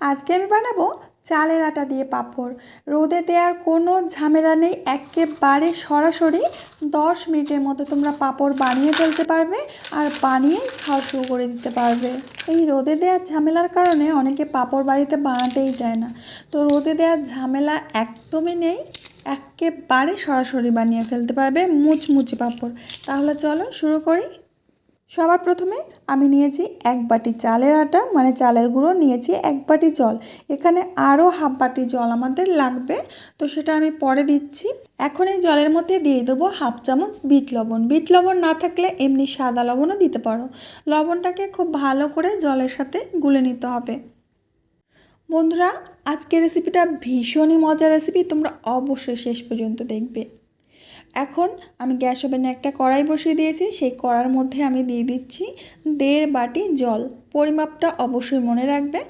আজকে আমি বানাবো চালের আটা দিয়ে পাঁপড়। রোদে দেওয়ার কোনো ঝামেলা নেই, একেবারে সরাসরি দশ মিনিটের মধ্যে তোমরা পাঁপড় বানিয়ে ফেলতে পারবে আর বানিয়ে খাওয়া শুরু করে দিতে পারবে। এই রোদে দেওয়ার ঝামেলার কারণে অনেকে পাঁপড় বাড়িতে বানাতেই চায় না। তো রোদে দেওয়ার ঝামেলা একদমই নেই, একেবারে সরাসরি বানিয়ে ফেলতে পারবে মুচমুচে পাঁপড়। তাহলে চলো শুরু করি। সবার প্রথমে আমি নিয়েছি এক বাটি চালের আটা মানে চালের গুঁড়ো, নিয়েছি এক বাটি জল। এখানে আরও হাফ বাটি জল আমাদের লাগবে, তো সেটা আমি পরে দিচ্ছি। এখন এই জলের মধ্যে দিয়ে দেবো হাফ চামচ বিট লবণ। বিট লবণ না থাকলে এমনি সাদা লবণও দিতে পারো। লবণটাকে খুব ভালো করে জলের সাথে গুলে নিতে হবে। বন্ধুরা, আজকের রেসিপিটা ভীষণই মজার রেসিপি তোমরা অবশ্যই শেষ পর্যন্ত দেখবে। এখন আমি গ্যাস ওভেনে একটা কড়াই বসিয়ে দিয়েছি, সেই কড়ার মধ্যে আমি দিয়ে দিচ্ছি দেড় বাটি জল। পরিমাপটা অবশ্যই মনে রাখবে।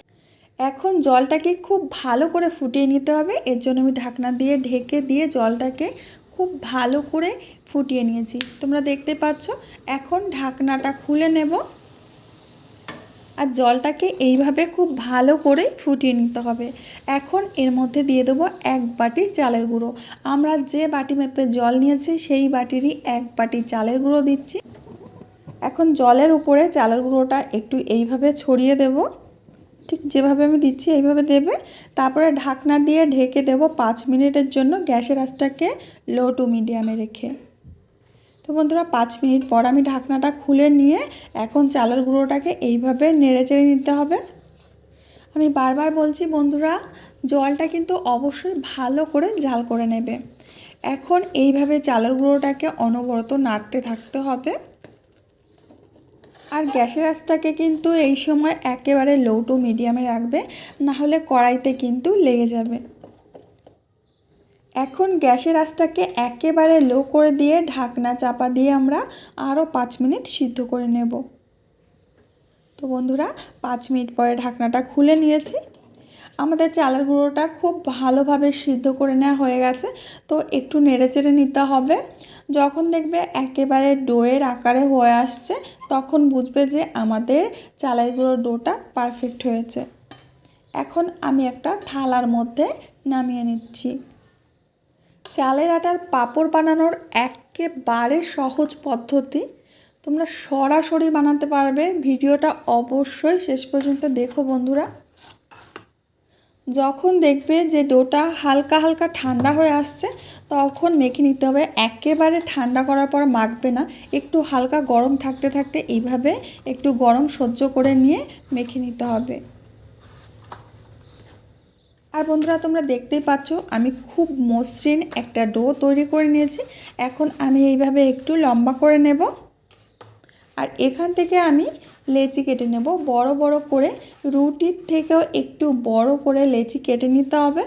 এখন জলটাকে খুব ভালো করে ফুটিয়ে নিতে হবে। এর জন্য আমি ঢাকনা দিয়ে ঢেকে দিয়ে জলটাকে খুব ভালো করে ফুটিয়ে নিয়েছি। তোমরা দেখতে পাচ্ছ, এখন ঢাকনাটা খুলে নেব। আর জলটাকে এইভাবে খুব ভালো করে ফুটিয়ে নিতে হবে। এখন এর মধ্যে দিয়ে দেবো এক বাটি চালের গুঁড়ো। আমরা যে বাটি মেপে জল নিয়েছি, সেই বাটিরই এক বাটি চালের গুঁড়ো দিচ্ছি। এখন জলের উপরে চালের গুঁড়োটা একটু এইভাবে ছড়িয়ে দেব। ঠিক যেভাবে আমি দিচ্ছি, এইভাবে দেবে। তারপরে ঢাকনা দিয়ে ঢেকে দেব পাঁচ মিনিটের জন্য গ্যাসের আঁচটাকে লো টু মিডিয়ামে রেখে। তো বন্ধুরা, পাঁচ মিনিট পর আমি ঢাকনাটা খুলে নিয়ে এখন চালের গুঁড়োটাকে এইভাবে নেড়ে চেড়ে নিতে হবে। আমি বারবার বলছি, বন্ধুরা, জলটা কিন্তু অবশ্যই ভালো করে জাল করে নেবে। এখন এইভাবে চালের গুঁড়োটাকে অনবরত নাড়তে থাকতে হবে। আর গ্যাসের আঁচটাকে কিন্তু এই সময় একেবারে লো টু মিডিয়ামে রাখবে না হলে কড়াইতে কিন্তু লেগে যাবে। এখন গ্যাসের আঁচটাকে একেবারে লো করে দিয়ে ঢাকনা চাপা দিয়ে আমরা আরও পাঁচ মিনিট সিদ্ধ করে নেব। তো বন্ধুরা, পাঁচ মিনিট পরে ঢাকনাটা খুলে নিয়েছি। আমাদের চালের গুঁড়োটা খুব ভালোভাবে সিদ্ধ করে নেওয়া হয়ে গেছে। তো একটু নেড়েচেড়ে নিতে হবে। যখন দেখবে একেবারে ডোয়ের আকারে হয়ে আসছে, তখন বুঝবে যে আমাদের চালের গুঁড়োর ডোটা পারফেক্ট হয়েছে। এখন আমি একটা থালার মধ্যে নামিয়ে নিচ্ছি। চালের আটার পাঁপড় বানানোর একেবারে সহজ পদ্ধতি। তোমরা সরাসরি বানাতে পারবে। ভিডিওটা অবশ্যই শেষ পর্যন্ত দেখো বন্ধুরা। যখন দেখবে যে ডোটা হালকা হালকা ঠান্ডা হয়ে আসছে, তখন মেখে নিতে হবে। একেবারে ঠান্ডা করার পর মাখবে না। একটু হালকা গরম থাকতে থাকতে এইভাবে একটু গরম সহ্য করে নিয়ে মেখে নিতে হবে। আর বন্ধুরা, তোমরা দেখতেই পাচ্ছ, আমি খুব মসৃণ একটা ডো তৈরি করে নিয়েছি। এখন আমি এইভাবে একটু লম্বা করে নেব। আর এখান থেকে আমি লেচি কেটে নেব। বড় বড় করে, রুটির থেকেও একটু বড় করে লেচি কেটে নিতে হবে।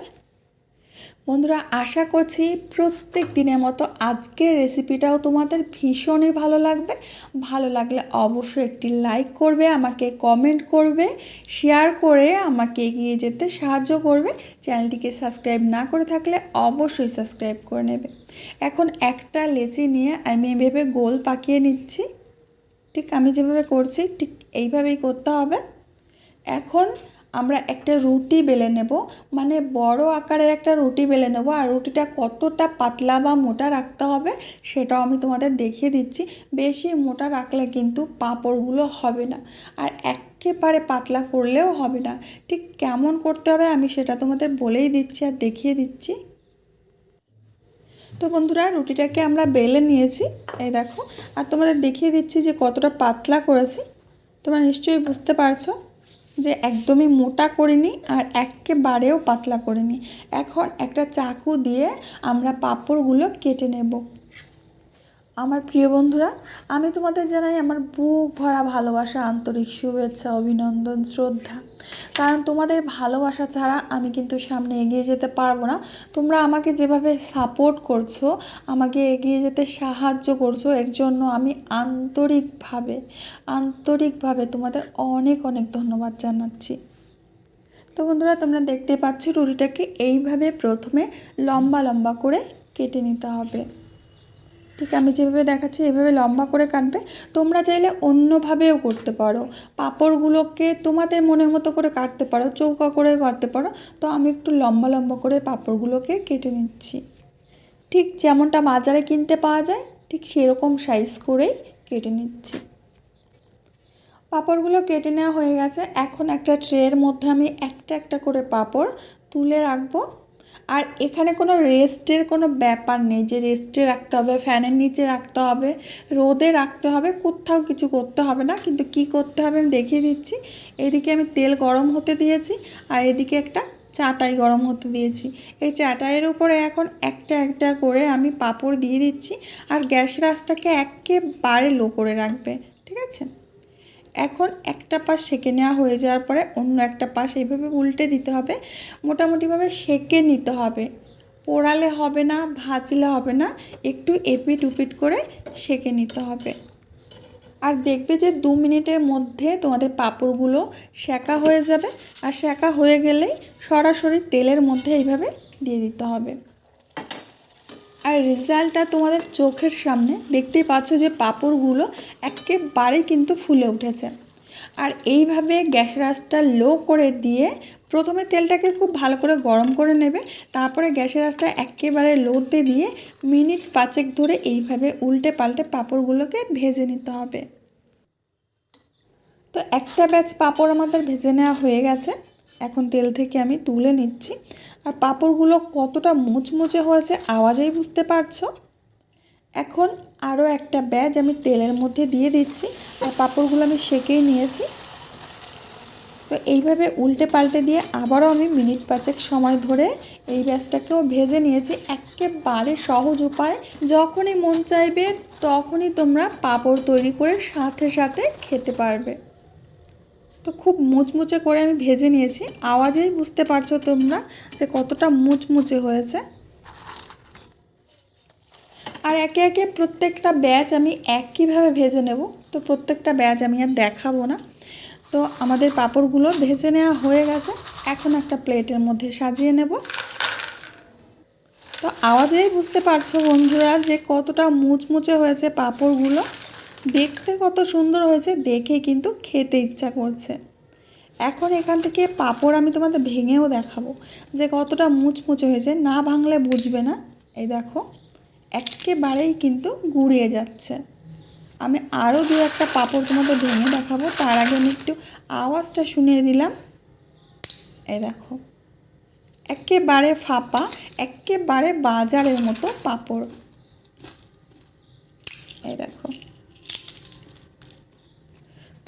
বন্ধুরা, আশা করছি প্রত্যেক দিনের মতো আজকের রেসিপিটাও তোমাদের ভীষণই ভালো লাগবে। ভালো লাগলে অবশ্যই একটি লাইক করবে, আমাকে কমেন্ট করবে শেয়ার করে আমাকে এগিয়ে যেতে সাহায্য করবে। চ্যানেলটিকে সাবস্ক্রাইব না করে থাকলে অবশ্যই সাবস্ক্রাইব করে নেবে। এখন একটা লেচি নিয়ে আমি এভাবে গোল পাকিয়ে নিচ্ছি। ঠিক আমি যেভাবে করছি, ঠিক এইভাবেই করতে হবে। এখন আমরা একটা রুটি বেলে নেব। মানে বড় আকারের একটা রুটি বেলে নেব। আর রুটিটা কতটা পাতলা বা মোটা রাখতে হবে সেটাও আমি তোমাদের দেখিয়ে দিচ্ছি। বেশি মোটা রাখলে কিন্তু পাঁপড়গুলো হবে না। আর একেবারে পাতলা করলেও হবে না। ঠিক কেমন করতে হবে আমি সেটা তোমাদের বলেই দিচ্ছি আর দেখিয়ে দিচ্ছি। তো বন্ধুরা, রুটিটাকে আমরা বেলে নিয়েছি। এই দেখো। আর তোমাদের দেখিয়ে দিচ্ছি যে কতটা পাতলা করেছি। তোমরা নিশ্চয়ই বুঝতে পারছ। যে একদমই মোটা করিনি আর একেবারেও পাতলা করিনি। এখন একটা চাকু দিয়ে আমরা পাঁপড়গুলো কেটে নেব। আমার প্রিয় বন্ধুরা, আমি তোমাদের জানাই আমার বুক ভরা ভালোবাসা, আন্তরিক শুভেচ্ছা, অভিনন্দন, শ্রদ্ধা। কারণ তোমাদের ভালোবাসা ছাড়া আমি কিন্তু সামনে এগিয়ে যেতে পারব না। তোমরা আমাকে যেভাবে সাপোর্ট করছ, আমাকে এগিয়ে যেতে সাহায্য করছ, এর জন্য আমি আন্তরিকভাবে আন্তরিকভাবে তোমাদের অনেক অনেক ধন্যবাদ জানাচ্ছি। তো বন্ধুরা, তোমরা দেখতে পাচ্ছ রুটিটাকে এইভাবে প্রথমে লম্বা লম্বা করে কেটে নিতে হবে। ঠিক আমি যেভাবে দেখাচ্ছি, এভাবে লম্বা করে কাটবে। তোমরা চাইলে অন্যভাবেও করতে পারো। পাঁপড়গুলোকে তোমাদের মনের মতো করে কাটতে পারো, চৌকা করে কাটতে পারো। তো আমি একটু লম্বা লম্বা করে পাঁপড়গুলোকে কেটে নিচ্ছি। ঠিক যেমনটা বাজারে কিনতে পাওয়া যায়, ঠিক সেরকম সাইজ করেই কেটে নিচ্ছি। পাঁপড়গুলো কেটে নেওয়া হয়ে গেছে। এখন একটা ট্রের মধ্যে আমি একটা একটা করে পাঁপড় তুলে রাখব। আর এখানে কোনো রেস্টের কোনো ব্যাপার নেই। যে রেস্টে রাখতে হবে, ফ্যানের নিচে রাখতে হবে, রোদে রাখতে হবে, কোথাও কিছু করতে হবে না। কিন্তু কি করতে হবে আমি দেখিয়ে দিচ্ছি। এদিকে আমি তেল গরম হতে দিয়েছি আর এদিকে একটা চাটাই গরম হতে দিয়েছি। এই চাটাইয়ের উপরে এখন একটা একটা করে আমি পাঁপড় দিয়ে দিচ্ছি আর গ্যাসের আঁচটাকে একেবারে লো করে রাখবে, ঠিক আছে? এখন একটা পাশ সেঁকে নেওয়া হয়ে যাওয়ার পরে অন্য একটা পাশ এইভাবে উল্টে দিতে হবে। মোটামুটিভাবে সেঁকে নিতে হবে। পোড়ালে হবে না, ভাজলে হবে না, একটু এপিট উপিট করে সেঁকে নিতে হবে। আর দেখবে যে দু মিনিটের মধ্যে তোমাদের পাঁপড়গুলো সেঁকা হয়ে যাবে। আর সেঁকা হয়ে গেলেই সরাসরি তেলের মধ্যে এইভাবে দিয়ে দিতে হবে। আর রেজাল্টটা তোমাদের চোখের সামনে দেখতেই পাচ্ছ যে পাঁপড়গুলো একেবারে কিন্তু ফুলে উঠেছে। আর এইভাবে গ্যাসের আঁচটা লো করে দিয়ে প্রথমে তেলটাকে খুব ভালো করে গরম করে নেবে, তারপরে গ্যাসের আঁচটা একেবারে লোতে দিয়ে মিনিট পাঁচেক ধরে এইভাবে উল্টে পাল্টে পাঁপড়গুলোকে ভেজে নিতে হবে। তো একটা ব্যাচ পাঁপড় আমাদের ভেজে নেওয়া হয়ে গেছে। এখন তেল থেকে আমি তুলে নিচ্ছি। আর পাঁপড়গুলো কতটা মুচমুচে হয়েছে আওয়াজেই বুঝতে পারছ? এখন আরও একটা ব্যাজ আমি তেলের মধ্যে দিয়ে দিচ্ছি আর পাঁপড়গুলো আমি সেকেই নিয়েছি। তো এইভাবে উল্টে পাল্টে দিয়ে আবারও আমি মিনিট পাঁচেক সময় ধরে এই ব্যাচটাকেও ভেজে নিয়েছি। একেবারে সহজ উপায়। যখনই মন চাইবে তখনই তোমরা পাঁপড় তৈরি করে সাথে সাথে খেতে পারবে। তো খুব মুচমুচে করে আমি ভেজে নিয়েছি। আওয়াজেই বুঝতে পারছ তোমরা যে কতটা মুচমুচে হয়েছে। আর একে একে প্রত্যেকটা ব্যাচ আমি একইভাবে ভেজে নেব। তো প্রত্যেকটা ব্যাচ আমি আর দেখাবো না। তো আমাদের পাঁপড়গুলো ভেজে নেওয়া হয়ে গেছে। এখন একটা প্লেটের মধ্যে সাজিয়ে নেব। তো আওয়াজেই বুঝতে পারছ বন্ধুরা যে কতটা মুচমুচে হয়েছে পাঁপড়গুলো। দেখতে কত সুন্দর হয়েছে, দেখে কিন্তু খেতে ইচ্ছা করছে। এখন এখান থেকে পাঁপড় আমি তোমাদের ভেঙেও দেখাবো, যে কতটা মুচমুচে হয়েছে, না ভাঙলে বুঝবে না। এই দেখো, একেবারেই কিন্তু গুড়িয়ে যাচ্ছে। আমি আরও দু একটা পাঁপড় তোমাদের ভেঙে দেখাবো, তার আগে আমি একটু আওয়াজটা শুনিয়ে দিলাম। এই দেখো, একেবারে ফাঁপা, একেবারে বাজারের মতো পাঁপড়। এই দেখো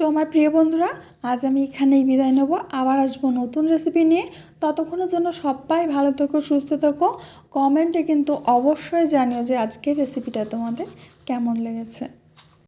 তো আমার প্রিয় বন্ধুরা, আজ আমি এখানেই বিদায় নেব। আবার আসব নতুন রেসিপি নিয়ে। ততক্ষণের জন্য সবাই ভালো থেকো, সুস্থ থেকো। কমেন্টে কিন্তু অবশ্যই জানিও যে আজকের রেসিপিটা তোমাদের কেমন লেগেছে।